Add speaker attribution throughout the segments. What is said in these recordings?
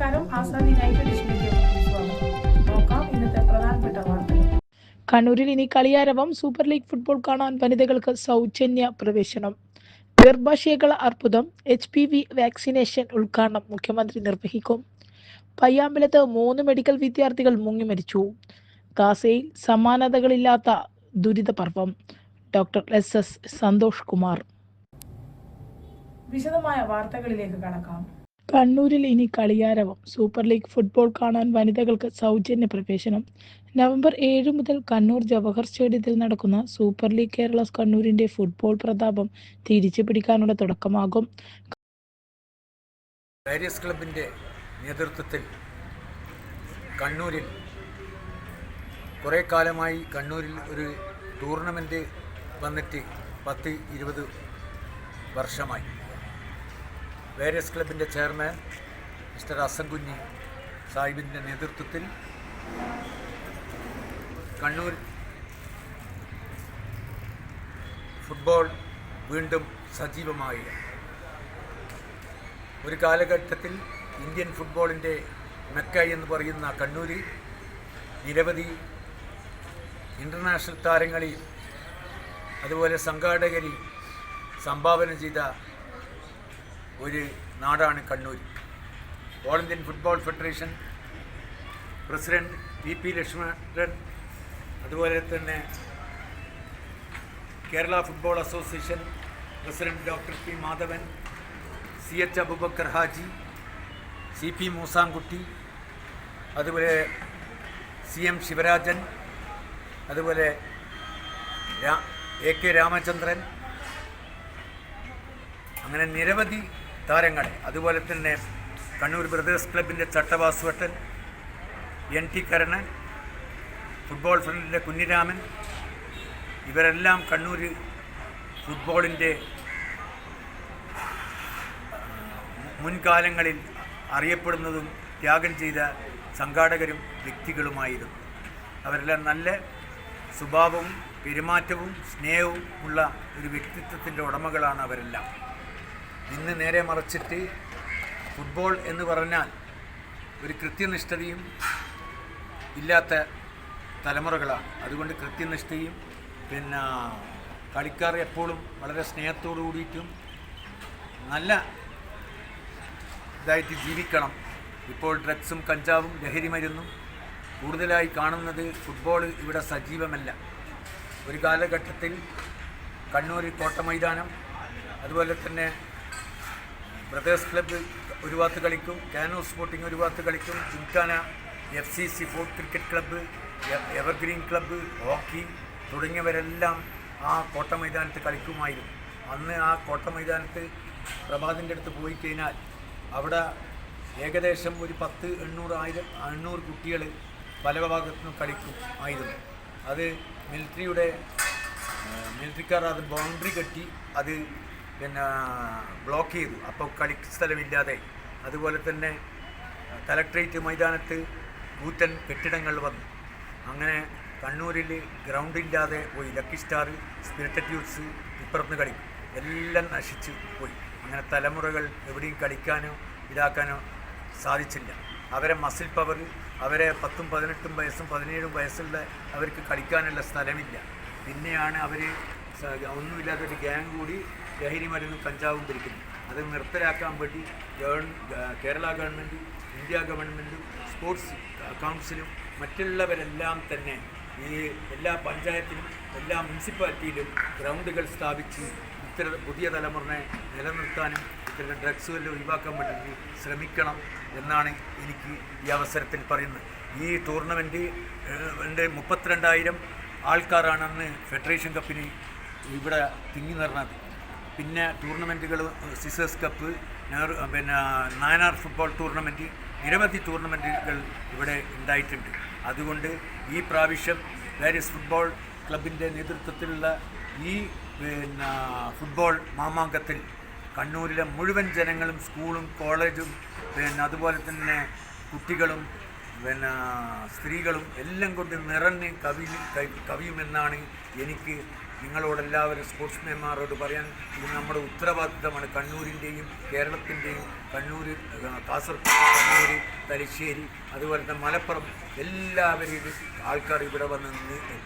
Speaker 1: നമസ്കാരം. ആസാദ് യുണൈറ്റഡ് ഡിഷനിലേക്ക് സ്വാഗതം. നോക്കാം ഇന്നത്തെ പ്രധാനപ്പെട്ട വാർത്തകൾ.
Speaker 2: കണ്ണൂരിൽ ഇനി കളിയാരവം സൂപ്പർ ലീഗ് ഫുട്ബോൾ കാണാൻ വനിതകൾക്ക് സൗജന്യ പ്രവേശനം. ഗർഭാശയകള അർബുദം എച്ച് പി വി വാക്സിനേഷൻ ഉദ്ഘാടനം മുഖ്യമന്ത്രി നിർവഹിക്കും. പയ്യാമ്പലത്ത് മൂന്ന് മെഡിക്കൽ വിദ്യാർത്ഥികൾ മുങ്ങി മരിച്ചു. ഗാസയിൽ സമാനതകളില്ലാത്ത ദുരിതപർവം doctor S S Santhosh Kumar.
Speaker 1: വിശദമായ വാർത്തകളിലേക്ക് കടക്കാം.
Speaker 2: കണ്ണൂരിൽ ഇനി കളിയാരവം. സൂപ്പർ ലീഗ് ഫുട്ബോൾ കാണാൻ വനിതകൾക്ക് സൗജന്യ പ്രവേശനം. നവംബർ ഏഴ് മുതൽ കണ്ണൂർ ജവഹർ സ്റ്റേഡിയത്തിൽ നടക്കുന്ന സൂപ്പർ ലീഗ് കേരള കണ്ണൂരിന്റെ ഫുട്ബോൾ പ്രതാപം തിരിച്ചു പിടിക്കാനുള്ള തുടക്കമാകും.
Speaker 3: വാരിയസ് ക്ലബിന്റെ നേതൃത്വത്തിൽ കണ്ണൂരിൽ കുറേ കാലമായി കണ്ണൂരിൽ ഒരു ടൂർണമെന്റ് വന്നിട്ട് പത്ത് ഇരുപത് വർഷമായി. വാരിയസ് ക്ലബിന്റെ ചെയർമാൻ മിസ്റ്റർ അസംകുഞ്ഞി സാഹിബിന്റെ നേതൃത്വത്തിൽ കണ്ണൂർ ഫുട്ബോൾ വീണ്ടും സജീവമായി. ഒരു കാലഘട്ടത്തിൽ ഇന്ത്യൻ ഫുട്ബോളിന്റെ മെക്ക എന്ന് പറയുന്ന കണ്ണൂരിൽ നിരവധി ഇന്റർനാഷണൽ താരങ്ങളിൽ അതുപോലെ സംഘാടകരിൽ സംഭാവന ചെയ്ത ഒരു നാടാണ് Kannur all Indian football federation president V P Lakshmanan അതുപോലെ തന്നെ Kerala football association president doctor P Madhavan C H Abubakar Haji C P Moosankutty അതുപോലെ സി എം ശിവരാജൻ അതുപോലെ എ കെ രാമചന്ദ്രൻ അങ്ങനെ നിരവധി താരങ്ങൾ അതുപോലെ തന്നെ കണ്ണൂർ ബ്രദേഴ്സ് ക്ലബിന്റെ ചട്ടവാസുവട്ടൻ എൻ ടി കരണൻ ഫുട്ബോൾ ഫ്രണ്ടിന്റെ കുഞ്ഞിരാമൻ ഇവരെല്ലാം കണ്ണൂർ ഫുട്ബോളിന്റെ മുൻകാലങ്ങളിൽ അറിയപ്പെടുന്നതും ത്യാഗം ചെയ്ത സംഘാടകരും വ്യക്തികളുമായിരുന്നു. അവരെല്ലാം നല്ല സ്വഭാവവും പെരുമാറ്റവും സ്നേഹവും ഉള്ള ഒരു വ്യക്തിത്വത്തിന്റെ ഉടമകളാണ് അവരെല്ലാം. ഇന്ന് നേരെ മറച്ചിട്ട് ഫുട്ബോൾ എന്ന് പറഞ്ഞാൽ ഒരു കൃത്യനിഷ്ഠതയും ഇല്ലാത്ത തലമുറകളാണ്. അതുകൊണ്ട് കൃത്യനിഷ്ഠയും പിന്നെ കളിക്കാർ എപ്പോഴും വളരെ സ്നേഹത്തോടു കൂടിയിട്ടും നല്ല ഇതായിട്ട് ജീവിക്കണം. ഇപ്പോൾ ഡ്രഗ്സും കഞ്ചാവും ലഹരി മരുന്നും കൂടുതലായി കാണുന്നത് ഫുട്ബോൾ ഇവിടെ സജീവമല്ല. ഒരു കാലഘട്ടത്തിൽ കണ്ണൂർ കോട്ട മൈതാനം അതുപോലെ തന്നെ ബ്രദേഴ്സ് ക്ലബ്ബ് ഒരു ഭാഗത്ത് കളിക്കും കാനോ സ്പോർട്ടിംഗ് ഒരു ഭാഗത്ത് കളിക്കും Gymkhana F C C fort cricket club evergreen club hockey തുടങ്ങിയവരെല്ലാം ആ കോട്ട മൈതാനത്ത് കളിക്കുമായിരുന്നു. അന്ന് ആ കോട്ട മൈതാനത്ത് പ്രഭാതിന്റെ അടുത്ത് പോയി കഴിഞ്ഞാൽ അവിടെ ഏകദേശം ഒരു പത്ത് എണ്ണൂറ് ആയിരം എണ്ണൂറ് കുട്ടികൾ പല ഭാഗത്തുനിന്നും കളിക്കും ആയിരുന്നു. അത് മിലിറ്ററിയുടെ മിലിറ്ററിക്കാർ അത് ബൗണ്ടറി കെട്ടി അത് പിന്നെ ബ്ലോക്ക് ചെയ്തു. അപ്പോൾ കളി സ്ഥലമില്ലാതെ. അതുപോലെ തന്നെ കലക്ട്രേറ്റ് മൈതാനത്ത് കൂറ്റൻ കെട്ടിടങ്ങൾ വന്നു. അങ്ങനെ കണ്ണൂരിൽ ഗ്രൗണ്ടില്ലാതെ പോയി. ലക്കി സ്റ്റാർ സ്പിരിറ്റഡ് യൂത്ത്സ് ഇപ്പുറത്ത് കളി എല്ലാം നശിച്ച് പോയി. അങ്ങനെ തലമുറകൾ എവിടെയും കളിക്കാനോ ഇതാക്കാനോ സാധിച്ചില്ല. അവരെ മസിൽ പവർ അവരെ പത്തും പതിനെട്ടും വയസ്സും പതിനേഴും വയസ്സുള്ള അവർക്ക് കളിക്കാനുള്ള സ്ഥലമില്ല. പിന്നെയാണ് അവർ ഒന്നുമില്ലാത്തൊരു ഗ്യാങ് കൂടി ലഹരി മരുന്നും കഞ്ചാവും പിടിക്കുന്നു. അത് നിർത്തലാക്കാൻ വേണ്ടി ഗവൺ കേരള ഗവൺമെന്റ് ഇന്ത്യ ഗവൺമെന്റും സ്പോർട്സ് കൗൺസിലും മറ്റുള്ളവരെല്ലാം തന്നെ ഈ എല്ലാ പഞ്ചായത്തിലും എല്ലാ മുനിസിപ്പാലിറ്റിയിലും ഗ്രൗണ്ടുകൾ സ്ഥാപിച്ച് ഇത്തരം പുതിയ തലമുറനെ നിലനിർത്താനും ഇത്തരം ഡ്രഗ്സ് എല്ലാം ഒഴിവാക്കാൻ വേണ്ടി ശ്രമിക്കണം എന്നാണ് എനിക്ക് ഈ അവസരത്തിൽ പറയുന്നത്. ഈ ടൂർണമെന്റ് മുപ്പത്തിരണ്ടായിരം ആൾക്കാരാണെന്ന് ഫെഡറേഷൻ കപ്പിന് ഇവിടെ തിങ്ങി നിറഞ്ഞത്. പിന്നെ ടൂർണമെന്റുകൾ സിസേഴ്സ് കപ്പ് നെഹ്റു പിന്നെ നാനാർ ഫുട്ബോൾ ടൂർണമെന്റ് നിരവധി ടൂർണമെന്റുകൾ ഇവിടെ ഉണ്ടായിട്ടുണ്ട്. അതുകൊണ്ട് ഈ പ്രാവശ്യം വേരിയസ് ഫുട്ബോൾ ക്ലബിന്റെ നേതൃത്വത്തിലുള്ള ഈ പിന്നെ ഫുട്ബോൾ മാമാങ്കത്തിൽ കണ്ണൂരിലെ മുഴുവൻ ജനങ്ങളും സ്കൂളും കോളേജും പിന്നെ അതുപോലെ തന്നെ കുട്ടികളും പിന്നെ സ്ത്രീകളും എല്ലാം കൊണ്ട് നിറഞ്ഞ് കവി കവിയുമെന്നാണ് എനിക്ക് നിങ്ങളോടെല്ലാവരും സ്പോർട്സ്മാൻമാരോട് പറയാൻ ഇത് നമ്മുടെ ഉത്തരവാദിത്തമാണ്. കണ്ണൂരിന്റെയും കേരളത്തിന്റെയും കണ്ണൂർ കാസർഗോഡ് കണ്ണൂർ തലശ്ശേരി അതുപോലെ തന്നെ മലപ്പുറം എല്ലാവരും ആൾക്കാർ ഇവിടെ വന്ന്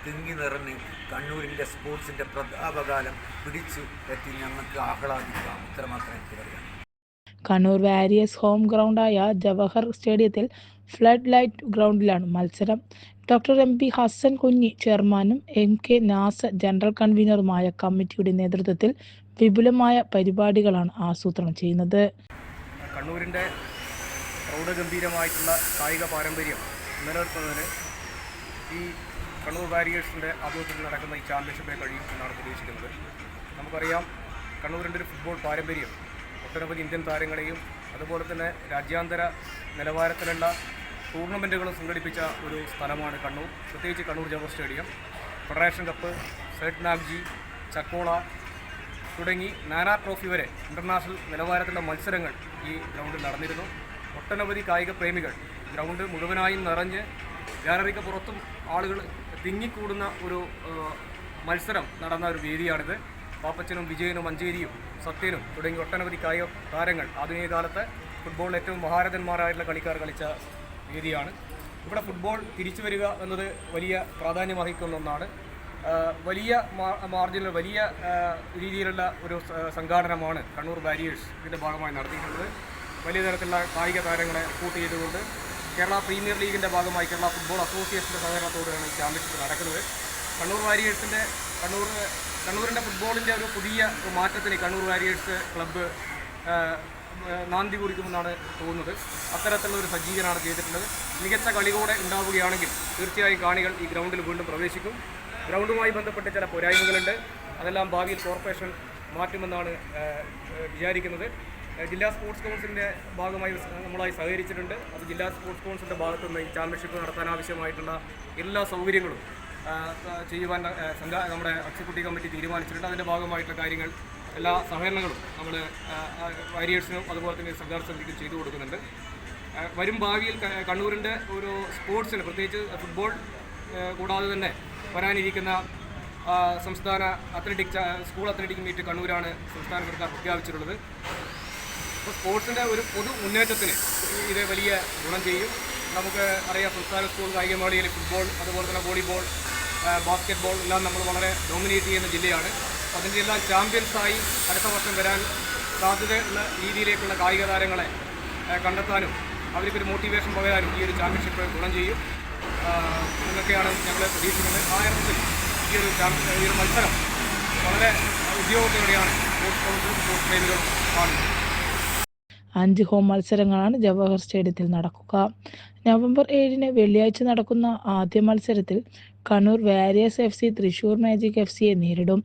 Speaker 3: തിങ്ങി നിറഞ്ഞ് കണ്ണൂരിന്റെ സ്പോർട്സിന്റെ പ്രതാപകാലം പിടിച്ച് പറ്റി ഞങ്ങൾക്ക് ആഹ്ലാദിക്കാം. ഇത്രമാത്രം എനിക്ക് പറയാം
Speaker 2: കണ്ണൂർ വാരിയേഴ്സ് ഹോം ഗ്രൗണ്ടായ ജവഹർ സ്റ്റേഡിയത്തിൽ ഫ്ലഡ് ലൈറ്റ് ഗ്രൗണ്ടിലാണ് മത്സരം. Doctor M P Hasan Kunhi ചെയർമാനും എം കെ നാസ ജനറൽ കൺവീനറുമായ കമ്മിറ്റിയുടെ നേതൃത്വത്തിൽ വിപുലമായ പരിപാടികളാണ് ആസൂത്രണം ചെയ്യുന്നത്.
Speaker 4: കണ്ണൂരിന്റെ പ്രൗഢഗംഭീരമായിട്ടുള്ള കായിക പാരമ്പര്യം നിലനിർത്തുന്നതിന് ഈ കണ്ണൂർ വാരിയേഴ്സിന്റെ ആഭിമുഖ്യത്തിൽ നടക്കുന്ന ഈ ചാമ്പ്യൻഷിപ്പിനെ കഴിയും എന്നാണ് പ്രതീക്ഷിക്കുന്നത്. നമുക്കറിയാം കണ്ണൂരിന്റെ ഒരു ഫുട്ബോൾ പാരമ്പര്യം ഒട്ടനവധി ഇന്ത്യൻ താരങ്ങളെയും അതുപോലെ തന്നെ രാജ്യാന്തര നിലവാരത്തിലുള്ള ടൂർണമെന്റുകളും സംഘടിപ്പിച്ച ഒരു സ്ഥലമാണ് കണ്ണൂർ. പ്രത്യേകിച്ച് Kannur Jawahar stadium. Federation cup Sait Nagjee Chakkola തുടങ്ങി നാനാ ട്രോഫി വരെ ഇന്റർനാഷണൽ നിലവാരത്തിലുള്ള മത്സരങ്ങൾ ഈ ഗ്രൗണ്ടിൽ നടന്നിരുന്നു. ഒട്ടനവധി കായിക പ്രേമികൾ ഗ്രൗണ്ട് മുഴുവനായും നിറഞ്ഞ് ഗാലറിക്ക് പുറത്തും ആളുകൾ തിങ്ങിക്കൂടുന്ന ഒരു മത്സരം നടന്ന ഒരു വേദിയാണിത്. പാപ്പച്ചനും വിജയനും മഞ്ചേരിയും സത്യനും തുടങ്ങി ഒട്ടനവധി കായിക താരങ്ങൾ ആധുനിക കാലത്ത് ഫുട്ബോളിൽ ഏറ്റവും മഹാരഥന്മാരായിട്ടുള്ള കളിക്കാർ കളിച്ച വേദിയാണ് ഇവിടെ ഫുട്ബോൾ തിരിച്ചു വരിക എന്നത് വലിയ പ്രാധാന്യം വഹിക്കുന്ന ഒന്നാണ്. വലിയ മാർജിനിൽ വലിയ രീതിയിലുള്ള ഒരു സംഘാടനമാണ് കണ്ണൂർ ബാരിയേഴ്സ് ഇതിന്റെ ഭാഗമായി നടത്തിയിട്ടുള്ളത്. വലിയ തരത്തിലുള്ള കായിക താരങ്ങളെ റിക്രൂട്ട് ചെയ്തുകൊണ്ട് കേരള പ്രീമിയർ ലീഗിന്റെ ഭാഗമായി കേരള ഫുട്ബോൾ അസോസിയേഷന്റെ സഹകരണത്തോടെയാണ് ഈ ചാമ്പ്യൻഷിപ്പ് നടക്കുന്നത്. കണ്ണൂർ വാരിയേഴ്സിന്റെ കണ്ണൂർ കണ്ണൂരിന്റെ ഫുട്ബോളിന്റെ ഒരു പുതിയ മാറ്റത്തിന് കണ്ണൂർ വാരിയേഴ്സ് ക്ലബ്ബ് നാന്തി കുറിക്കുമെന്നാണ് തോന്നുന്നത്. അത്തരത്തിലുള്ള ഒരു സജ്ജീകരണമാണ് ചെയ്തിട്ടുള്ളത്. മികച്ച കളി കൂടെ ഉണ്ടാവുകയാണെങ്കിൽ തീർച്ചയായും കാണികൾ ഈ ഗ്രൗണ്ടിൽ വീണ്ടും പ്രവേശിക്കും. ഗ്രൗണ്ടുമായി ബന്ധപ്പെട്ട് ചില പോരായ്മകളുണ്ട്. അതെല്ലാം ഭാവിയിൽ കോർപ്പറേഷൻ മാറ്റുമെന്നാണ് വിചാരിക്കുന്നത്. ജില്ലാ സ്പോർട്സ് കൗൺസിലിന്റെ ഭാഗമായി നമ്മളായി സഹകരിച്ചിട്ടുണ്ട്. അത് ജില്ലാ സ്പോർട്സ് കൗൺസിലിന്റെ ഭാഗത്തു നിന്ന് ഈ ചാമ്പ്യൻഷിപ്പ് നടത്താൻ ആവശ്യമായിട്ടുള്ള എല്ലാ സൗകര്യങ്ങളും ചെയ്യുവാൻ നമ്മുടെ എക്സിക്യൂട്ടീവ് കമ്മിറ്റി തീരുമാനിച്ചിട്ടുണ്ട്. അതിന്റെ ഭാഗമായിട്ടുള്ള കാര്യങ്ങൾ എല്ലാ സഹകരണങ്ങളും നമ്മൾ വാരിയേഴ്സിനും അതുപോലെ തന്നെ സർക്കാർ സമിതിക്കും ചെയ്തു കൊടുക്കുന്നുണ്ട്. വരും ഭാവിയിൽ കണ്ണൂരിന്റെ ഒരു സ്പോർട്സിന് പ്രത്യേകിച്ച് ഫുട്ബോൾ കൂടാതെ തന്നെ വരാനിരിക്കുന്ന സംസ്ഥാന അത്ലറ്റിക് സ്കൂൾ അത്ലറ്റിക് മീറ്റ് കണ്ണൂരാണ് സംസ്ഥാന സർക്കാർ പ്രഖ്യാപിച്ചിട്ടുള്ളത്. അപ്പോൾ സ്പോർട്സിന്റെ ഒരു പൊതു മുന്നേറ്റത്തിന് ഇത് വലിയ ഗുണം ചെയ്യും. നമുക്ക് അറിയാം സംസ്ഥാന സ്കൂൾ കായികമേളയിൽ ഫുട്ബോൾ അതുപോലെ തന്നെ വോളിബോൾ ബാസ്കറ്റ്ബോൾ എല്ലാം നമ്മൾ വളരെ ഡോമിനേറ്റ് ചെയ്യുന്ന ജില്ലയാണ്. അതിന്റെ എല്ലാം ചാമ്പ്യൻസായി അടുത്ത വർഷം വരാൻ സാധ്യതയുള്ള രീതിയിലേക്കുള്ള കായിക താരങ്ങളെ കണ്ടെത്താനും അവർക്കൊരു മോട്ടിവേഷൻ പകരാനും ഈ ഒരു ചാമ്പ്യൻഷിപ്പ് ഗുണം ചെയ്യും. എന്നൊക്കെയാണ് ഞങ്ങൾ പ്രതീക്ഷിക്കുന്നത്. ആ അർത്ഥത്തിൽ ഈ ഒരു ഈ ഒരു മത്സരം വളരെ ഉദ്യോഗത്തോടെയാണ് സ്പോർട്സ് കൗൺസിലും സ്പോർട്സ് പ്രേമികളും കാണുന്നത്
Speaker 2: അഞ്ച് ഹോം മത്സരങ്ങളാണ് ജവഹർ സ്റ്റേഡിയത്തിൽ നടക്കുക. നവംബർ ഏഴിന് വെള്ളിയാഴ്ച നടക്കുന്ന ആദ്യ മത്സരത്തിൽ Kannur warriors F C Thrissur magic F സിയെ നേരിടും.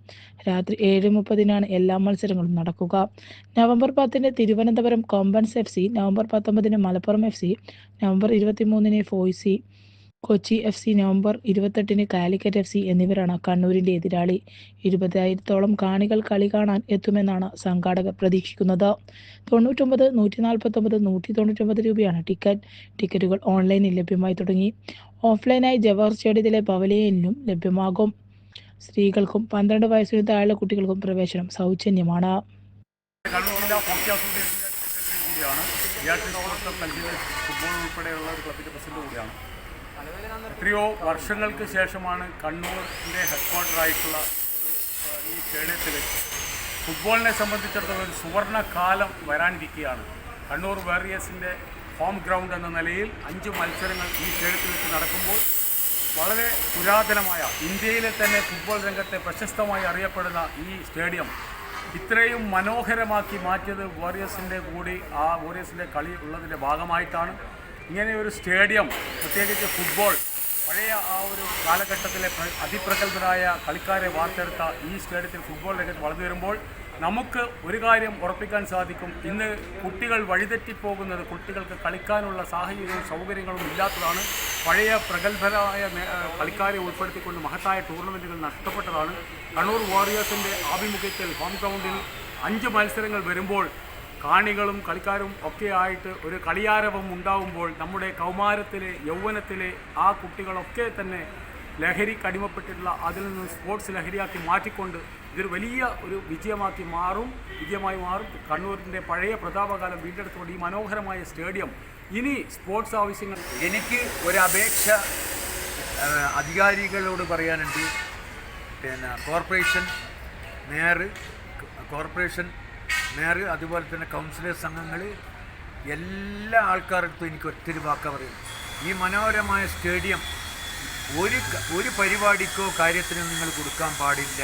Speaker 2: രാത്രി ഏഴ് മുപ്പതിനാണ് എല്ലാ മത്സരങ്ങളും നടക്കുക. നവംബർ പത്തിന് Thiruvananthapuram Kombans F C November പത്തൊമ്പതിന് മലപ്പുറം എഫ് സി നവംബർ ഇരുപത്തിമൂന്നിന് ഫോയ്സി കൊച്ചി എഫ് സി നവംബർ ഇരുപത്തെട്ടിന് കാലിക്കറ്റ് എഫ് സി എന്നിവരാണ് കണ്ണൂരിന്റെ എതിരാളി. ഇരുപതിനായിരത്തോളം കാണികൾ കളി കാണാൻ എത്തുമെന്നാണ് സംഘാടകർ പ്രതീക്ഷിക്കുന്നത്. തൊണ്ണൂറ്റൊമ്പത് നൂറ്റി നാൽപ്പത്തൊമ്പത് നൂറ്റി തൊണ്ണൂറ്റൊമ്പത് രൂപയാണ് ടിക്കറ്റ്. ടിക്കറ്റുകൾ ഓൺലൈനിൽ ലഭ്യമായി തുടങ്ങി. ഓഫ്ലൈനായി ജവഹർ സ്റ്റേഡിയത്തിലെ പവലിയനിലും ലഭ്യമാകും. സ്ത്രീകൾക്കും പന്ത്രണ്ട് വയസ്സിന് താഴെ കുട്ടികൾക്കും പ്രവേശനം സൗജന്യമാണ്.
Speaker 5: ഫുട്ബോൾ ഉൾപ്പെടെയുള്ള ഒരു ക്ലബിന്റെ പ്രസിഡന്റ് കൂടിയാണ്. എത്രയോ വർഷങ്ങൾക്ക് ശേഷമാണ് കണ്ണൂരിന്റെ ഹെഡ്ക്വാർട്ടറായിട്ടുള്ള ഒരു ഈ സ്റ്റേഡിയത്തിൽ ഫുട്ബോളിനെ സംബന്ധിച്ചിടത്തോളം ഒരു സുവർണ കാലം വരാനിരിക്കുകയാണ്. കണ്ണൂർ വാരിയേഴ്സിന്റെ ഹോം ഗ്രൗണ്ട് എന്ന നിലയിൽ അഞ്ച് മത്സരങ്ങൾ ഈ സ്റ്റേഡിയത്തിൽ വെച്ച് നടക്കുമ്പോൾ വളരെ പുരാതനമായ ഇന്ത്യയിലെ തന്നെ ഫുട്ബോൾ രംഗത്തെ പ്രശസ്തമായി അറിയപ്പെടുന്ന ഈ സ്റ്റേഡിയം ഇത്രയും മനോഹരമാക്കി മാറ്റിയത് വാരിയേഴ്സിന്റെ കൂടി ആ വാരിയേഴ്സിന്റെ കളി ഉള്ളതിന്റെ ഭാഗമായിട്ടാണ്. ഇങ്ങനെ ഒരു സ്റ്റേഡിയം പ്രത്യേകിച്ച് ഫുട്ബോൾ പഴയ ആ ഒരു കാലഘട്ടത്തിലെ പ്ര- അതിപ്രഗത്ഭരായ കളിക്കാരെ വാർത്തെടുത്ത ഈ സ്റ്റേഡിയത്തിൽ ഫുട്ബോൾ രംഗത്ത് വളർന്നു വരുമ്പോൾ നമുക്ക് ഒരു കാര്യം ഉറപ്പിക്കാൻ സാധിക്കും. ഇന്ന് കുട്ടികൾ വഴിതെറ്റിപ്പോകുന്നത് കുട്ടികൾക്ക് കളിക്കാനുള്ള സാഹചര്യവും സൗകര്യങ്ങളും ഇല്ലാത്തതാണ്. പഴയ പ്രഗത്ഭരായ കളിക്കാരെ ഉൾപ്പെടുത്തിക്കൊണ്ട് മഹത്തായ ടൂർണമെന്റുകൾ നഷ്ടപ്പെട്ടതാണ്. കണ്ണൂർ വാറിയേഴ്സിന്റെ ആഭിമുഖ്യത്തിൽ ഹോം ഗ്രൗണ്ടിൽ അഞ്ച് മത്സരങ്ങൾ വരുമ്പോൾ കാണികളും കളിക്കാരും ഒക്കെ ആയിട്ട് ഒരു കളിയാരവം ഉണ്ടാവുമ്പോൾ നമ്മുടെ കൗമാരത്തിലെ യൗവനത്തിലെ ആ കുട്ടികളൊക്കെ തന്നെ ലഹരിക്ക് അടിമപ്പെട്ടിട്ടുള്ള അതിൽ നിന്ന് സ്പോർട്സ് ലഹരിയാക്കി മാറ്റിക്കൊണ്ട് ഇതൊരു വലിയ ഒരു വിജയമാക്കി മാറും വിജയമായി മാറും. കണ്ണൂരിന്റെ പഴയ പ്രതാപകാലം വീണ്ടെടുത്തുകൊണ്ട് ഈ മനോഹരമായ സ്റ്റേഡിയം ഇനി സ്പോർട്സ് ആവശ്യങ്ങൾ
Speaker 3: എനിക്ക് ഒരു അപേക്ഷ അധികാരികളോട് പറയാനുണ്ട്. പിന്നെ കോർപ്പറേഷൻ മേയർ കോർപ്പറേഷൻ മേയർ അതുപോലെ തന്നെ കൗൺസിലേഴ്സ് അംഗങ്ങൾ എല്ലാ ആൾക്കാർക്കും എനിക്ക് ഒത്തിരി വാക്ക പറയുന്നു ഈ മനോഹരമായ സ്റ്റേഡിയം ഒരു ഒരു പരിപാടിക്കോ കാര്യത്തിനോ നിങ്ങൾ കൊടുക്കാൻ പാടില്ല.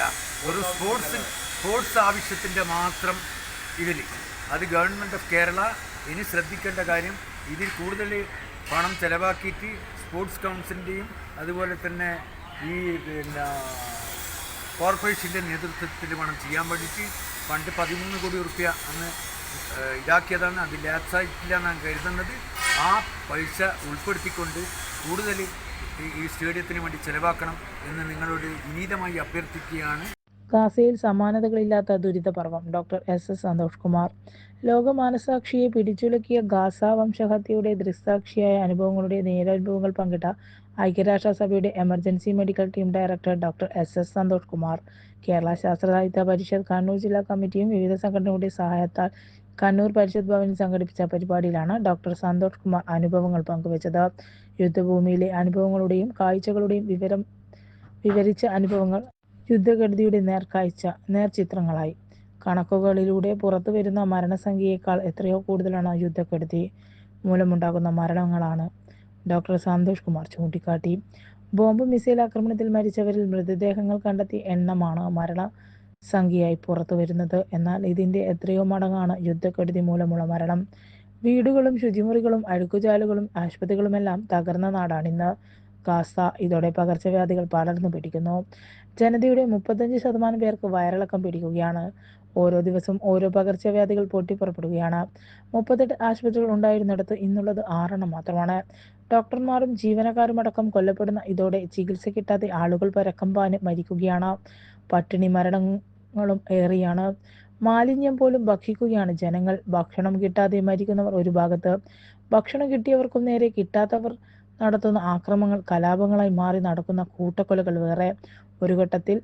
Speaker 3: ഒരു സ്പോർട്സ് സ്പോർട്സ് ആവശ്യത്തിന്റെ മാത്രം ഇതിൽ. അത് ഗവൺമെന്റ് ഓഫ് കേരള ഇനി ശ്രദ്ധിക്കേണ്ട കാര്യം ഇതിൽ കൂടുതൽ പണം ചിലവാക്കിയിട്ട് സ്പോർട്സ് കൗൺസിലിന്റെയും അതുപോലെ തന്നെ ഈ പിന്നെ കോർപ്പറേഷന്റെ നേതൃത്വത്തിൽ വേണം ചെയ്യാൻ വേണ്ടിയിട്ട് പണ്ട് പതിമൂന്ന് കോടി റുപ്യ അന്ന് ഇതാക്കിയതാണ്. അത് ലാപ്സായിട്ടില്ല എന്നാണ് കരുതുന്നത്. ആ പൈസ ഉൾപ്പെടുത്തിക്കൊണ്ട് കൂടുതൽ ഈ സ്റ്റേഡിയത്തിന് വേണ്ടി ചെലവാക്കണം എന്ന് നിങ്ങളോട് വിനീതമായി അഭ്യർത്ഥിക്കുകയാണ്.
Speaker 2: ഗാസയിൽ സമാനതകളില്ലാത്ത ദുരിതപർവം doctor S S Santhosh Kumar. ലോക മാനസാക്ഷിയെ പിടിച്ചുലക്കിയ ഗാസ വംശഹത്യയുടെ ദൃക്സാക്ഷിയായ അനുഭവങ്ങളുടെ നേരനുഭവങ്ങൾ പങ്കിട്ട ഐക്യരാഷ്ട്രസഭയുടെ emergency medical team director doctor S S Santhosh Kumar. Kerala Sasthra Sahithya Parishad Kannur ജില്ലാ കമ്മിറ്റിയും വിവിധ സംഘടനകളുടെ സഹായത്താൽ കണ്ണൂർ പരിഷത്ത് ഭവനിൽ സംഘടിപ്പിച്ച പരിപാടിയിലാണ് ഡോക്ടർ സന്തോഷ് കുമാർ അനുഭവങ്ങൾ പങ്കുവച്ചത്. യുദ്ധഭൂമിയിലെ അനുഭവങ്ങളുടെയും കാഴ്ചകളുടെയും വിവരം വിവരിച്ച അനുഭവങ്ങൾ യുദ്ധഗതിയുടെ നേർക്കാഴ്ച നേർചിത്രങ്ങളായി. കണക്കുകളിലൂടെ പുറത്തു വരുന്ന മരണസംഖ്യയേക്കാൾ എത്രയോ കൂടുതലാണ് യുദ്ധക്കെടുതി. മൂലമുണ്ടാകുന്ന മരണങ്ങളാണ് ഡോക്ടർ സന്തോഷ് കുമാർ ചൂണ്ടിക്കാട്ടി. ബോംബ് മിസൈൽ ആക്രമണത്തിൽ മരിച്ചവരിൽ മൃതദേഹങ്ങൾ കണ്ടെത്തിയ എണ്ണമാണ് മരണ സംഖ്യയായി പുറത്തു വരുന്നത്. എന്നാൽ ഇതിന്റെ എത്രയോ മടങ്ങാണ് യുദ്ധക്കെടുതി മൂലമുള്ള മരണം. വീടുകളും ശുചിമുറികളും അഴുക്കുചാലുകളും ആശുപത്രികളുമെല്ലാം തകർന്ന നാടാണിന്ന്. ഗാസ ഇതോടെ പകർച്ചവ്യാധികൾ പടർന്നു പിടിക്കുന്നു. ജനതയുടെ മുപ്പത്തഞ്ച് ശതമാനം പേർക്ക് വയറിളക്കം പിടിക്കുകയാണ്. ഓരോ ദിവസവും ഓരോ പകർച്ചവ്യാധികൾ പൊട്ടിപ്പുറപ്പെടുകയാണ്. മുപ്പത്തെട്ട് ആശുപത്രികൾ ഉണ്ടായിരുന്നിടത്ത് ഇന്നുള്ളത് ആറെണ്ണം മാത്രമാണ്. ഡോക്ടർമാരും ജീവനക്കാരും അടക്കം കൊല്ലപ്പെടുന്ന ഇതോടെ ചികിത്സ കിട്ടാതെ ആളുകൾ പരക്കം പാന് മരിക്കുകയാണ്. പട്ടിണി മരണങ്ങളും ഏറെയാണ്. മാലിന്യം പോലും ഭക്ഷിക്കുകയാണ് ജനങ്ങൾ. ഭക്ഷണം കിട്ടാതെ മരിക്കുന്നവർ ഒരു ഭാഗത്ത്. ഭക്ഷണം കിട്ടിയവർക്കും നേരെ കിട്ടാത്തവർ നടത്തുന്ന ആക്രമങ്ങൾ കലാപങ്ങളായി മാറി നടക്കുന്ന കൂട്ടക്കൊലകൾ വേറെ ഒരു ഘട്ടത്തിൽ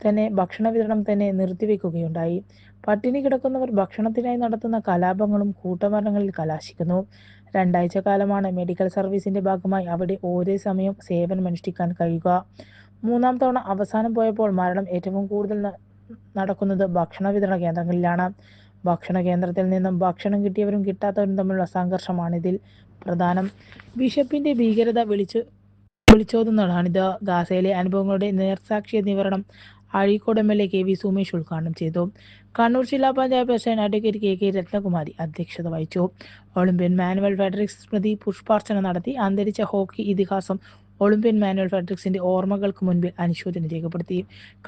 Speaker 2: തന്നെ ഭക്ഷണ വിതരണം തന്നെ നിർത്തിവെക്കുകയുണ്ടായി. പട്ടിണി കിടക്കുന്നവർ ഭക്ഷണത്തിനായി നടത്തുന്ന കലാപങ്ങളും കൂട്ടമരണങ്ങളിൽ കലാശിക്കുന്നു. രണ്ടാഴ്ച കാലമാണ് മെഡിക്കൽ സർവീസിന്റെ ഭാഗമായി അവിടെ ഒരേ സമയം സേവനമനുഷ്ഠിക്കാൻ കഴിയുക. മൂന്നാം തവണ അവസാനം പോയപ്പോൾ മരണം ഏറ്റവും കൂടുതൽ നടക്കുന്നത് ഭക്ഷണ വിതരണ കേന്ദ്രങ്ങളിലാണ്. ഭക്ഷണ കേന്ദ്രത്തിൽ നിന്നും ഭക്ഷണം കിട്ടിയവരും കിട്ടാത്തവരും തമ്മിലുള്ള സംഘർഷമാണിതിൽ. പ്രധാനം. ബിഷപ്പിന്റെ ഭീകരത വിളിച്ചു വിളിച്ചോതുന്നതാണിത്. ഗാസയിലെ അനുഭവങ്ങളുടെ നേർസാക്ഷി നിവരണം Azhikode M L A K V Sumesh ഉദ്ഘാടനം ചെയ്തു. കണ്ണൂർ ജില്ലാ panchayat president advocate K K Rathnakumari അധ്യക്ഷത വഹിച്ചു. ഒളിമ്പ്യൻ മാനുവൽ ഫെഡറിക്സ് സ്മൃതി പുഷ്പാർച്ചന നടത്തി അന്തരിച്ച ഹോക്കി ഇതിഹാസം ഒളിമ്പ്യൻ മാനുവൽ ഫെഡറിക്സിന്റെ ഓർമ്മകൾക്ക് മുൻപിൽ അനുശോചനം രേഖപ്പെടുത്തി.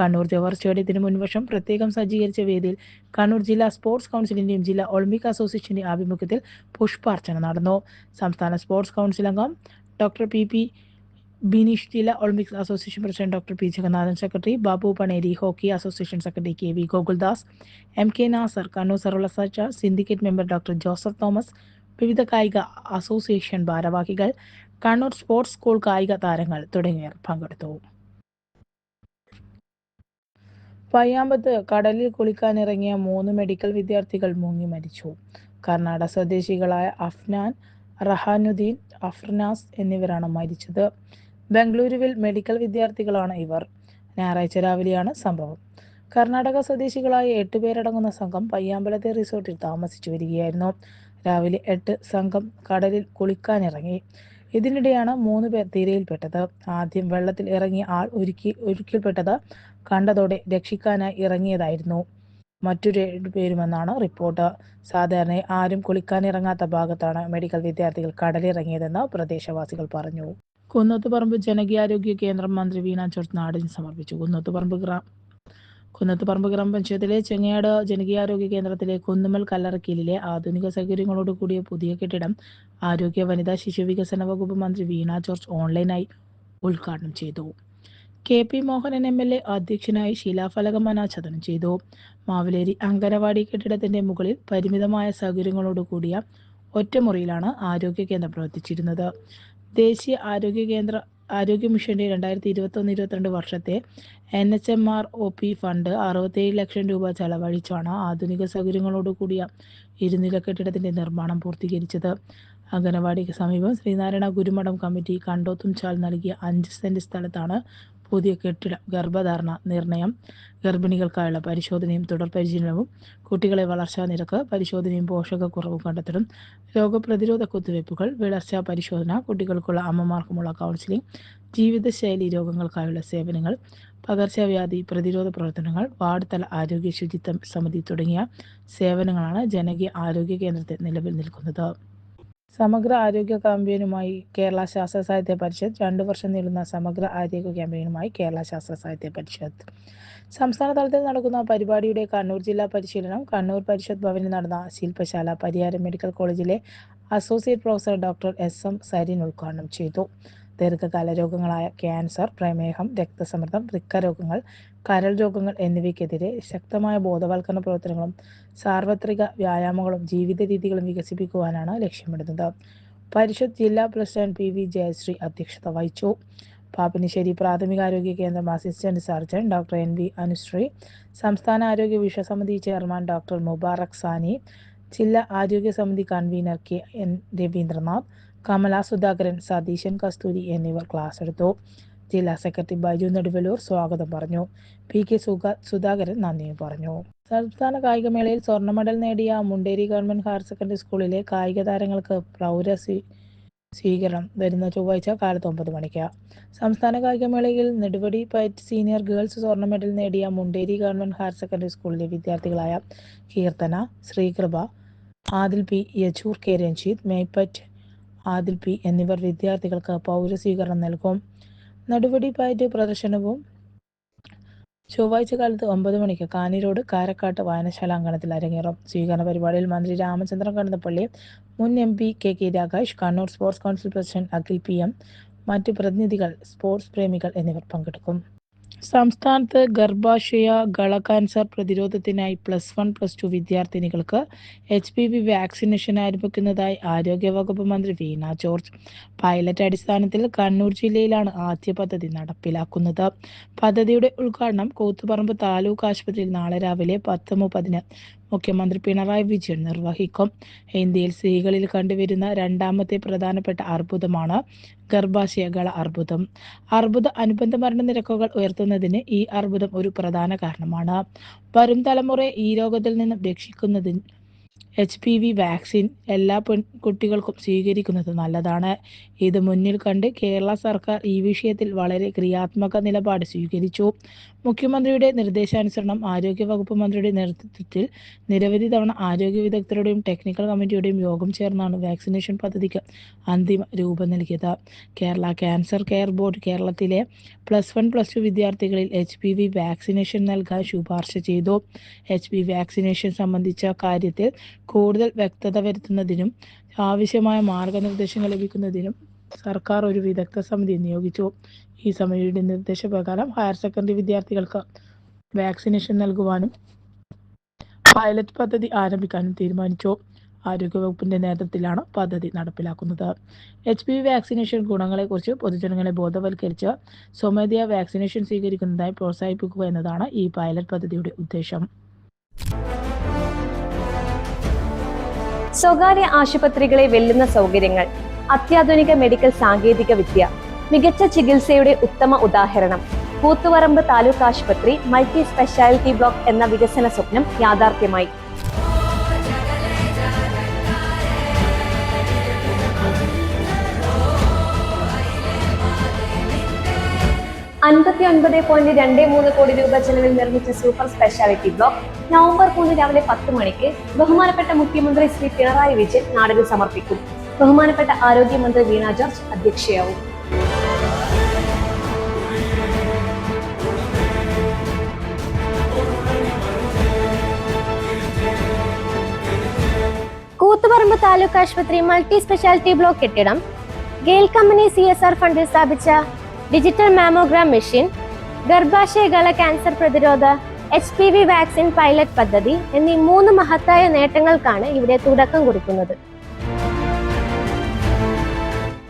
Speaker 2: കണ്ണൂർ ജവഹർ സ്റ്റേഡിയത്തിന് മുൻവശം പ്രത്യേകം സജ്ജീകരിച്ച വേദിയിൽ കണ്ണൂർ ജില്ലാ സ്പോർട്സ് കൗൺസിലിന്റെയും ജില്ലാ ഒളിമ്പിക് അസോസിയേഷന്റെയും ആഭിമുഖ്യത്തിൽ പുഷ്പാർച്ചന നടന്നു. സംസ്ഥാന സ്പോർട്സ് കൗൺസിൽ അംഗം ഡോക്ടർ പി പി ബിനീഷ് ജില്ലാ Olympics association president doctor P Jagannathan secretary Babu Paneri hockey association secretary K V Gokuldas M K Nasar Kannur സർവകലാശാല syndicate member doctor Joseph Thomas വിവിധ കായിക അസോസിയേഷൻ ഭാരവാഹികൾ കണ്ണൂർ സ്പോർട്സ് സ്കൂൾ കായിക താരങ്ങൾ തുടങ്ങിയവർ പങ്കെടുത്തു. പയ്യാമ്പത്ത് കടലിൽ കുളിക്കാനിറങ്ങിയ മൂന്ന് മെഡിക്കൽ വിദ്യാർത്ഥികൾ മുങ്ങി മരിച്ചു. കർണാടക സ്വദേശികളായ അഫ്നാൻ റഹാനുദ്ദീൻ അഫ്നാസ് എന്നിവരാണ് മരിച്ചത്. ബംഗളൂരുവിൽ മെഡിക്കൽ വിദ്യാർത്ഥികളാണ് ഇവർ. ഞായറാഴ്ച രാവിലെയാണ് സംഭവം. കർണാടക സ്വദേശികളായ എട്ട് പേരടങ്ങുന്ന സംഘം പയ്യാമ്പലത്തെ റിസോർട്ടിൽ താമസിച്ചു വരികയായിരുന്നു. രാവിലെ എട്ട് സംഘം കടലിൽ കുളിക്കാനിറങ്ങി. ഇതിനിടെയാണ് മൂന്ന് പേർ തിരയിൽപ്പെട്ടത്. ആദ്യം വെള്ളത്തിൽ ഇറങ്ങിയ ആൾ ഒരുക്കി ഒരുക്കിൽപ്പെട്ടത് കണ്ടതോടെ രക്ഷിക്കാനായി ഇറങ്ങിയതായിരുന്നു. മറ്റു പേരുമെന്നാണ് റിപ്പോർട്ട്. സാധാരണ ആരും കുളിക്കാനിറങ്ങാത്ത ഭാഗത്താണ് മെഡിക്കൽ വിദ്യാർത്ഥികൾ കടലിറങ്ങിയതെന്ന് പ്രദേശവാസികൾ പറഞ്ഞു. കുന്നത്തുപറമ്പ് ജനകീയാരോഗ്യ കേന്ദ്രം മന്ത്രി വീണ ജോർജ് നാടിന് സമർപ്പിച്ചു. കുന്നത്തുപറമ്പ് ഗ്രാമ കുന്നത്തുപറമ്പ് ഗ്രാമപഞ്ചായത്തിലെ ചെങ്ങയാട് ജനകീയാരോഗ്യ കേന്ദ്രത്തിലെ കുന്നുമൽ കല്ലറക്കീലിലെ ആധുനിക സൗകര്യങ്ങളോട് കൂടിയ പുതിയ കെട്ടിടം ആരോഗ്യ വനിതാ ശിശു വികസന വകുപ്പ് മന്ത്രി വീണ ജോർജ് ഓൺലൈനായി ഉദ്ഘാടനം ചെയ്തു. K P Mohanan M L A അധ്യക്ഷനായി ശിലാഫലകം അനാച്ഛാദനം ചെയ്തു. മാവിലേരി അങ്കനവാടി കെട്ടിടത്തിന്റെ മുകളിൽ പരിമിതമായ സൗകര്യങ്ങളോട് കൂടിയ ഒറ്റമുറിയിലാണ് ആരോഗ്യ കേന്ദ്രം പ്രവർത്തിച്ചിരുന്നത്. ദേശീയ ആരോഗ്യ കേന്ദ്ര ആരോഗ്യ മിഷന്റെ രണ്ടായിരത്തി ഇരുപത്തൊന്ന് ഇരുപത്തിരണ്ട് വർഷത്തെ N H M R O P fund അറുപത്തേഴ് ലക്ഷം രൂപ ചെലവഴിച്ചാണ് ആധുനിക സൗകര്യങ്ങളോട് കൂടിയ ഇരുനില കെട്ടിടത്തിന്റെ നിർമ്മാണം പൂർത്തീകരിച്ചത്. അംഗനവാടിക്ക് സമീപം ശ്രീനാരായണ ഗുരുമഠം കമ്മിറ്റി കണ്ടോത്തും ചാൽ നൽകിയ അഞ്ച് സെന്റ് സ്ഥലത്താണ് പുതിയ കെട്ടിടം ഗർഭധാരണ നിർണയം ഗർഭിണികൾക്കായുള്ള പരിശോധനയും തുടർ പരിശീലനവും കുട്ടികളെ വളർച്ചാ നിരക്ക് പരിശോധനയും പോഷകക്കുറവും കണ്ടെത്തലും രോഗപ്രതിരോധ കുത്തിവയ്പ്പുകൾ വിളർച്ചാ പരിശോധന കുട്ടികൾക്കുള്ള അമ്മമാർക്കുമുള്ള കൗൺസിലിംഗ് ജീവിതശൈലി രോഗങ്ങൾക്കായുള്ള സേവനങ്ങൾ പകർച്ചവ്യാധി പ്രതിരോധ പ്രവർത്തനങ്ങൾ വാർഡ് തല ആരോഗ്യ ശുചിത്വ സമിതി തുടങ്ങിയ സേവനങ്ങളാണ് ജനകീയ ആരോഗ്യ കേന്ദ്രത്തിൽ നിലവിൽ നിൽക്കുന്നത്. സമഗ്ര ആരോഗ്യ ക്യാമ്പയിനുമായി കേരള ശാസ്ത്ര സാഹിത്യ പരിഷത്ത് രണ്ടു വർഷം നീളുന്ന സമഗ്ര ആരോഗ്യ ക്യാമ്പയിനുമായി കേരള ശാസ്ത്ര സാഹിത്യ പരിഷത്ത്. സംസ്ഥാന തലത്തിൽ നടക്കുന്ന പരിപാടിയുടെ കണ്ണൂർ ജില്ലാ പരിശീലനം കണ്ണൂർ പരിഷത്ത് ഭവനിൽ നടന്ന ശില്പശാല പരിയാരം മെഡിക്കൽ കോളേജിലെ associate professor doctor S M Sarin ഉദ്ഘാടനം ചെയ്തു. ദീർഘകാല രോഗങ്ങളായ ക്യാൻസർ പ്രമേഹം രക്തസമ്മർദ്ദം വൃക്ക രോഗങ്ങൾ കരൾ രോഗങ്ങൾ എന്നിവയ്ക്കെതിരെ ശക്തമായ ബോധവൽക്കരണ പ്രവർത്തനങ്ങളും സാർവത്രിക വ്യായാമങ്ങളും ജീവിത രീതികളും വികസിപ്പിക്കുവാനാണ് ലക്ഷ്യമിടുന്നത്. പരിഷത്ത് ജില്ലാ പ്രസിഡന്റ് പി വി ജയശ്രീ അധ്യക്ഷത വഹിച്ചു. പാപ്പിനിശ്ശേരി പ്രാഥമികാരോഗ്യ കേന്ദ്രം assistant surgeon doctor N. V. Anushree സംസ്ഥാന ആരോഗ്യ വിഷസമിതി ചെയർമാൻ ഡോക്ടർ മുബാറക് സാനി ജില്ലാ ആരോഗ്യ സമിതി convener K. N. Raveendranath Kamala Sudhakaran Satheesan Kasthuri എന്നിവർ ക്ലാസ് എടുത്തു. ജില്ലാ സെക്രട്ടറി ബൈജു നെടുവലൂർ സ്വാഗതം പറഞ്ഞു. പി കെ സുധാകരൻ നന്ദിയും പറഞ്ഞു. സംസ്ഥാന കായികമേളയിൽ സ്വർണ മെഡൽ നേടിയ മുണ്ടേരി ഗവൺമെന്റ് ഹയർ സെക്കൻഡറി സ്കൂളിലെ കായിക താരങ്ങൾക്ക് പ്രൗര സ്വീ- സ്വീകരണം വരുന്ന ചൊവ്വാഴ്ച കാലത്ത് ഒമ്പത് മണിക്ക്. സംസ്ഥാന കായികമേളയിൽ നെടുവടി പൈറ്റ് സീനിയർ ഗേൾസ് സ്വർണ മെഡൽ നേടിയ മുണ്ടേരി ഗവൺമെന്റ് ഹയർ സെക്കൻഡറി സ്കൂളിലെ വിദ്യാർത്ഥികളായ Keerthana Sreekripa Adil P Yachoor K Ranjith Meppat Adil P എന്നിവർ വിദ്യാർത്ഥികൾക്ക് പൗരസ്വീകരണം നൽകും. നടുവടി പയറ്റ് പ്രദർശനവും ചൊവ്വാഴ്ച കാലത്ത് ഒമ്പത് മണിക്ക് കാനിരോട് കാരക്കാട്ട് വായനശാല അങ്കണത്തിൽ അരങ്ങേറും. സ്വീകരണ പരിപാടിയിൽ മന്ത്രി രാമചന്ദ്രൻ കടന്നപ്പള്ളി മുൻ M P K K Ragesh Kannur sports council president Akhil P M മറ്റ് പ്രതിനിധികൾ സ്പോർട്സ് പ്രേമികൾ എന്നിവർ പങ്കെടുക്കും. സംസ്ഥാനത്ത് ഗർഭാശയ ഗള കാൻസർ പ്രതിരോധത്തിനായി പ്ലസ് വൺ പ്ലസ് ടു വിദ്യാർത്ഥിനികൾക്ക് എച്ച് പി വി വാക്സിനേഷൻ ആരംഭിക്കുന്നതായി ആരോഗ്യവകുപ്പ് മന്ത്രി വീണ ജോർജ്. പൈലറ്റ് അടിസ്ഥാനത്തിൽ കണ്ണൂർ ജില്ലയിലാണ് ആദ്യ പദ്ധതി നടപ്പിലാക്കുന്നത്. പദ്ധതിയുടെ ഉദ്ഘാടനം കൂത്തുപറമ്പ് താലൂക്ക് ആശുപത്രിയിൽ നാളെ രാവിലെ പത്ത് മുപ്പതിന് മുഖ്യമന്ത്രി പിണറായി വിജയൻ നിർവഹിക്കും. ഇന്ത്യയിൽ സ്ത്രീകളിൽ കണ്ടുവരുന്ന രണ്ടാമത്തെ പ്രധാനപ്പെട്ട അർബുദമാണ് ഗർഭാശയകള അർബുദം. അർബുദ അനുബന്ധ മരണനിരക്കുകൾ ഉയർത്തുന്നതിന് ഈ അർബുദം ഒരു പ്രധാന കാരണമാണ്. വരും തലമുറയെ ഈ രോഗത്തിൽ നിന്നും രക്ഷിക്കുന്നതിന് എച്ച് പി വി വാക്സിൻ എല്ലാ പെൺകുട്ടികൾക്കും സ്വീകരിക്കുന്നത് നല്ലതാണ്. ഇത് മുന്നിൽ കണ്ട് കേരള സർക്കാർ ഈ വിഷയത്തിൽ വളരെ ക്രിയാത്മക നിലപാട് സ്വീകരിച്ചു. മുഖ്യമന്ത്രിയുടെ നിർദ്ദേശാനുസരണം ആരോഗ്യവകുപ്പ് മന്ത്രിയുടെ നേതൃത്വത്തിൽ നിരവധി തവണ ആരോഗ്യ വിദഗ്ധരുടെയും ടെക്നിക്കൽ കമ്മിറ്റിയുടെയും യോഗം ചേർന്നാണ് വാക്സിനേഷൻ പദ്ധതിക്ക് അന്തിമ രൂപം നൽകിയത്. കേരള ക്യാൻസർ കെയർ ബോർഡ് കേരളത്തിലെ പ്ലസ് വൺ പ്ലസ് ടു വിദ്യാർത്ഥികളിൽ എച്ച് പി വി വാക്സിനേഷൻ നൽകാൻ ശുപാർശ ചെയ്തു. എച്ച് പി വാക്സിനേഷൻ സംബന്ധിച്ച കാര്യത്തിൽ കൂടുതൽ വ്യക്തത വരുത്തുന്നതിനും ആവശ്യമായ മാർഗനിർദ്ദേശങ്ങൾ ലഭിക്കുന്നതിനും സർക്കാർ ഒരു വിദഗ്ധ സമിതി നിയോഗിച്ചു. ഈ സമിതിയുടെ നിർദ്ദേശപ്രകാരം ഹയർ സെക്കൻഡറി വിദ്യാർത്ഥികൾക്ക് വാക്സിനേഷൻ നൽകുവാനും പൈലറ്റ് പദ്ധതി ആരംഭിക്കാനും തീരുമാനിച്ചു. ആരോഗ്യവകുപ്പിന്റെ നേതൃത്വത്തിലാണ് പദ്ധതി നടപ്പിലാക്കുന്നത്. എച്ച് പി വാക്സിനേഷൻ ഗുണങ്ങളെക്കുറിച്ച് പൊതുജനങ്ങളെ ബോധവൽക്കരിച്ച് സ്വമേധയാ വാക്സിനേഷൻ സ്വീകരിക്കുന്നതായി പ്രോത്സാഹിപ്പിക്കുക എന്നതാണ് ഈ പൈലറ്റ് പദ്ധതിയുടെ ഉദ്ദേശം.
Speaker 6: സ്വകാര്യ ആശുപത്രികളെ വെല്ലുന്ന സൗകര്യങ്ങൾ അത്യാധുനിക മെഡിക്കൽ സാങ്കേതിക വിദ്യ മികച്ച ചികിത്സയുടെ ഉത്തമ ഉദാഹരണം. കൂത്തുപറമ്പ് താലൂക്ക് ആശുപത്രി മൾട്ടി സ്പെഷ്യാലിറ്റി ബ്ലോക്ക് എന്ന വികസന സ്വപ്നം യാഥാർത്ഥ്യമായി. അൻപത്തി ഒൻപത് പോയിന്റ് രണ്ട് മൂന്ന് കോടി രൂപ ചെലവിൽ നിർമ്മിച്ച സൂപ്പർ സ്പെഷ്യാലിറ്റി ബ്ലോക്ക് നവംബർ മൂന്ന് രാവിലെ പത്ത് മണിക്ക് ബഹുമാനപ്പെട്ട മുഖ്യമന്ത്രി ശ്രീ പിണറായി വിജയൻ നാടിന് സമർപ്പിക്കും. ബഹുമാനപ്പെട്ട ആരോഗ്യമന്ത്രി വീണ ജോർജ് അധ്യക്ഷയാവും.
Speaker 7: കൂത്തുപറമ്പ് താലൂക്ക് ആശുപത്രി മൾട്ടി സ്പെഷ്യാലിറ്റി ബ്ലോക്ക് കെട്ടിടം. GAIL company C S R ഫണ്ടിൽ സ്ഥാപിച്ച ഡിജിറ്റൽ മാമോഗ്രാം മെഷീൻ ഗർഭാശയകള ക്യാൻസർ പ്രതിരോധ H P V vaccine pilot പദ്ധതി എന്നീ മൂന്ന് മഹത്തായ നേട്ടങ്ങൾക്കാണ് ഇവിടെ തുടക്കം കുറിക്കുന്നത്.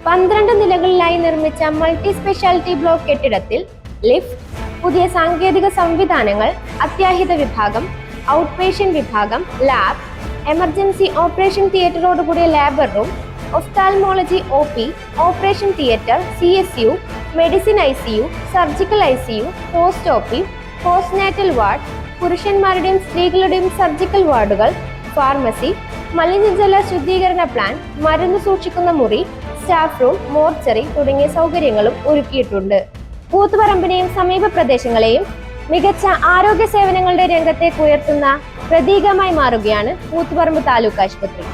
Speaker 7: പന്ത്രണ്ട് നിലകളിലായി നിർമ്മിച്ച മൾട്ടി സ്പെഷ്യാലിറ്റി ബ്ലോക്ക് കെട്ടിടത്തിൽ ലിഫ്റ്റ് പുതിയ സാങ്കേതിക സംവിധാനങ്ങൾ അത്യാഹിത വിഭാഗം ഔട്ട് പേഷ്യൻ വിഭാഗം lab emergency operation തിയേറ്ററോടുകൂടിയ labour room ophthalmology O P operation theatre C S U medicine I C U surgical I C U post office postnatal ward പുരുഷന്മാരുടെയും സ്ത്രീകളുടെയും surgical വാർഡുകൾ pharmacy മലിനജല ശുദ്ധീകരണ പ്ലാന്റ് മരുന്ന് സൂക്ഷിക്കുന്ന മുറി സ്റ്റാഫ് റൂം മോർച്ചറി തുടങ്ങിയ സൗകര്യങ്ങളും ഒരുക്കിയിട്ടുണ്ട്. കൂത്തുപറമ്പിനെയും സമീപ പ്രദേശങ്ങളെയും മികച്ച ആരോഗ്യ സേവനങ്ങളുടെ രംഗത്തേക്ക് ഉയർത്തുന്ന പ്രതീകമായി മാറുകയാണ് കൂത്തുപറമ്പ് താലൂക്ക് ആശുപത്രി.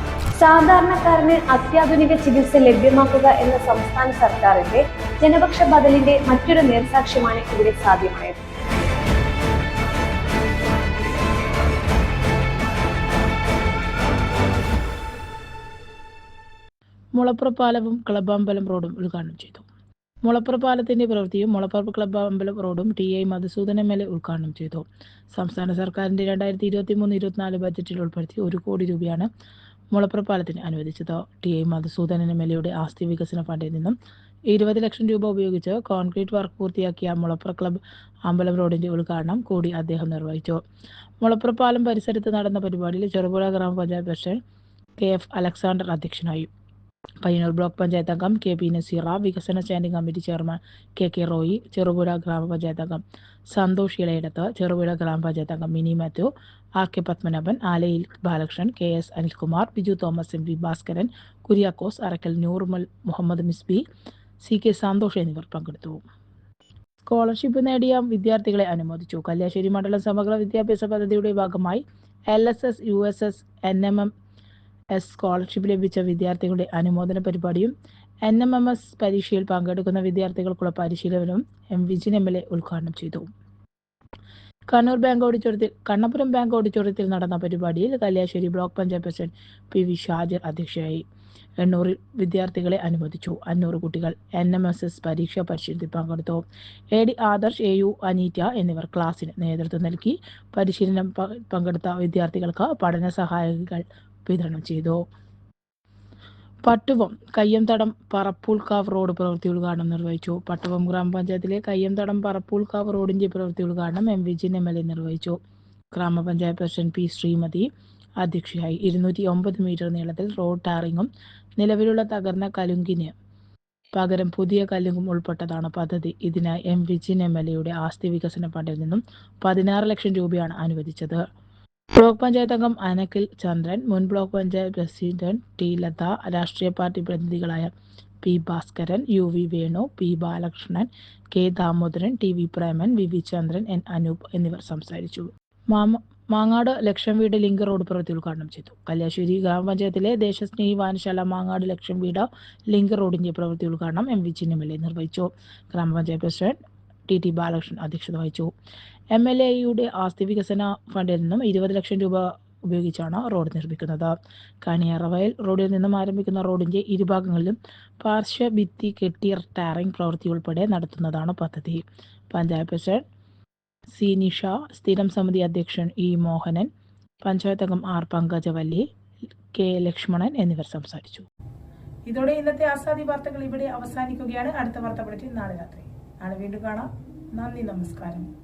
Speaker 6: സാധാരണക്കാരന് അത്യാധുനിക ചികിത്സ ലഭ്യമാക്കുക എന്ന സംസ്ഥാന സർക്കാരിന്റെ ജനപക്ഷ ബദലിന്റെ മറ്റൊരു നേർസാക്ഷ്യമാണ് ഇവിടെ സാധ്യമായത്.
Speaker 2: മുളപ്പുറ പാലവും ക്ലബ്ബമ്പലം റോഡും ഉദ്ഘാടനം ചെയ്തു. മുളപ്പുറ പാലത്തിന്റെ പ്രവൃത്തിയും മുളപ്പുറ ക്ലബ് അമ്പലം റോഡും T I Madhusudan M L A ഉദ്ഘാടനം ചെയ്തു. സംസ്ഥാന സർക്കാരിന്റെ രണ്ടായിരത്തി ഇരുപത്തി മൂന്ന് ഇരുപത്തിനാല് ബജറ്റിൽ ഉൾപ്പെടുത്തി ഒരു കോടി രൂപയാണ് മുളപ്പുറ പാലത്തിന് അനുവദിച്ചത്. T I Madhusudanan M L എയുടെ ആസ്തി വികസന ഫണ്ടിൽ നിന്നും ഇരുപത് ലക്ഷം രൂപ ഉപയോഗിച്ച് കോൺക്രീറ്റ് വർക്ക് പൂർത്തിയാക്കിയ മുളപ്പുറ ക്ലബ്ബ് അമ്പലം റോഡിന്റെ ഉദ്ഘാടനം കൂടി അദ്ദേഹം നിർവഹിച്ചു. മുളപ്പുറ പാലം പരിസരത്ത് നടന്ന പരിപാടിയിൽ ചെറുപുഴ ഗ്രാമപഞ്ചായത്ത് പ്രസിഡന്റ് കെ എഫ് അലക്സാണ്ടർ അധ്യക്ഷനായി. പയ്യന്നൂർ ബ്ലോക്ക് പഞ്ചായത്ത് അംഗം കെ പി നസീറ വികസന standing committee chairman K K Roy Cherupuzha ഗ്രാമപഞ്ചായത്ത് അംഗം സന്തോഷ് ഇളയിടത്ത് ചെറുപുഴ ഗ്രാമപഞ്ചായത്ത് അംഗം Mini Mathew R K Padmanabhan Alayil Balakrishnan K S Anilkumar Biju Thomas M V Bhaskaran Kuriakose Arakkal Noormal Muhammad Misbi C K Santhosh എന്നിവർ പങ്കെടുത്തു. Scholarship നേടിയ വിദ്യാർത്ഥികളെ അനുമോദിച്ചു. കല്യാശ്ശേരി മണ്ഡലം സമഗ്ര വിദ്യാഭ്യാസ പദ്ധതിയുടെ ഭാഗമായി L S S U S S N M M S scholarship ലഭിച്ച വിദ്യാർത്ഥികളുടെ അനുമോദന പരിപാടിയും എൻ എം എം എസ് പരീക്ഷയിൽ പങ്കെടുക്കുന്ന വിദ്യാർത്ഥികൾക്കുള്ള പരിശീലനവും M Vijin M L A ഉദ്ഘാടനം ചെയ്തു. കണ്ണൂർ ബാങ്ക് ഓഡിറ്റോറിയത്തിൽ കണ്ണപുരം ബാങ്ക് ഓഡിറ്റോറിയത്തിൽ നടന്ന പരിപാടിയിൽ Kalliasseri block panchayat president P V Shajir അധ്യക്ഷയായി. എണ്ണൂറ് വിദ്യാർത്ഥികളെ അനുവദിച്ചു. അഞ്ഞൂറ് കുട്ടികൾ എൻ എം എസ് എസ് പരീക്ഷാ പരിശീലനത്തിൽ പങ്കെടുത്തു. A D Adarsh A U Aneeta എന്നിവർ ക്ലാസ്സിന് നേതൃത്വം നൽകി പരിശീലനം പങ്കെടുത്ത വിദ്യാർത്ഥികൾക്ക് പഠന സഹായികൾ വിതരണം ചെയ്തു. പട്ടുവം കയ്യംതടം പറപ്പൂൾക്കാവ് റോഡ് പ്രവൃത്തി ഉദ്ഘാടനം നിർവഹിച്ചു. പട്ടുവം ഗ്രാമപഞ്ചായത്തിലെ കയ്യംതടം പറപ്പൂൾക്കാവ് റോഡിന്റെ പ്രവൃത്തി ഉദ്ഘാടനം M Vijin M L A നിർവഹിച്ചു. ഗ്രാമപഞ്ചായത്ത് പ്രസിഡന്റ് പി ശ്രീമതി അധ്യക്ഷയായി ഇരുന്നൂറ്റി ഒമ്പത് മീറ്റർ നീളത്തിൽ റോഡ് ടാറിങ്ങും നിലവിലുള്ള തകർന്ന കലുങ്കിന് പകരം പുതിയ കലുങ്കും ഉൾപ്പെട്ടതാണ് പദ്ധതി. ഇതിനായി എം വിജിൻ എം എൽ എയുടെ ആസ്തി വികസന ഫണ്ടിൽ നിന്നും പതിനാറ് ലക്ഷം രൂപയാണ് അനുവദിച്ചത്. ബ്ലോക്ക് പഞ്ചായത്ത് അംഗം അനക്കിൽ ചന്ദ്രൻ മുൻ block panchayat president T Latha രാഷ്ട്രീയ party പ്രതിനിധികളായ P Bhaskaran U V Venu P Balakrishnan K Damodaran T V Preman V V Chandran N Anoop എന്നിവർ സംസാരിച്ചു. മാമ മാങ്ങാട് ലക്ഷം വീട് ലിങ്ക് റോഡ് പ്രവൃത്തി ഉദ്ഘാടനം ചെയ്തു. കല്യാശ്ശേരി ഗ്രാമപഞ്ചായത്തിലെ ദേശസ്നേഹി വായനശാല മാങ്ങാട് ലക്ഷം വീട് ലിങ്ക് റോഡിന്റെ പ്രവൃത്തി ഉദ്ഘാടനം എം വി ചിന്നമലെ നിർവഹിച്ചു. ഗ്രാമപഞ്ചായത്ത് പ്രസിഡന്റ് ടി ടി ബാലകൃഷ്ണൻ അധ്യക്ഷത വഹിച്ചു. എം എൽ എയുടെ ആസ്തി വികസന ഫണ്ടിൽ നിന്നും ഇരുപത് ലക്ഷം രൂപ ഉപയോഗിച്ചാണ് റോഡ് നിർമ്മിക്കുന്നത്. കണിയറവയൽ റോഡിൽ നിന്നും ആരംഭിക്കുന്ന റോഡിന്റെ ഇരുഭാഗങ്ങളിലും പാർശ്വ ഭിത്തി കെട്ടിയ ടാറിംഗ് പ്രവൃത്തി ഉൾപ്പെടെ നടത്തുന്നതാണ് പദ്ധതി. പഞ്ചായത്ത് പ്രസിഡന്റ് സി നിഷ സ്ഥിരം സമിതി അധ്യക്ഷൻ ഇ മോഹനൻ പഞ്ചായത്ത് അംഗം ആർ പങ്കജവല്ലി കെ ലക്ഷ്മണൻ എന്നിവർ സംസാരിച്ചു.
Speaker 1: ഇതോടെ ഇന്നത്തെ ആസാദി വാർത്തകൾ ഇവിടെ അവസാനിക്കുകയാണ്. അടുത്ത വാർത്ത പഠിച്ച് നാളെ രാത്രി. നാളെ വീണ്ടും കാണാം. നന്ദി നമസ്കാരം.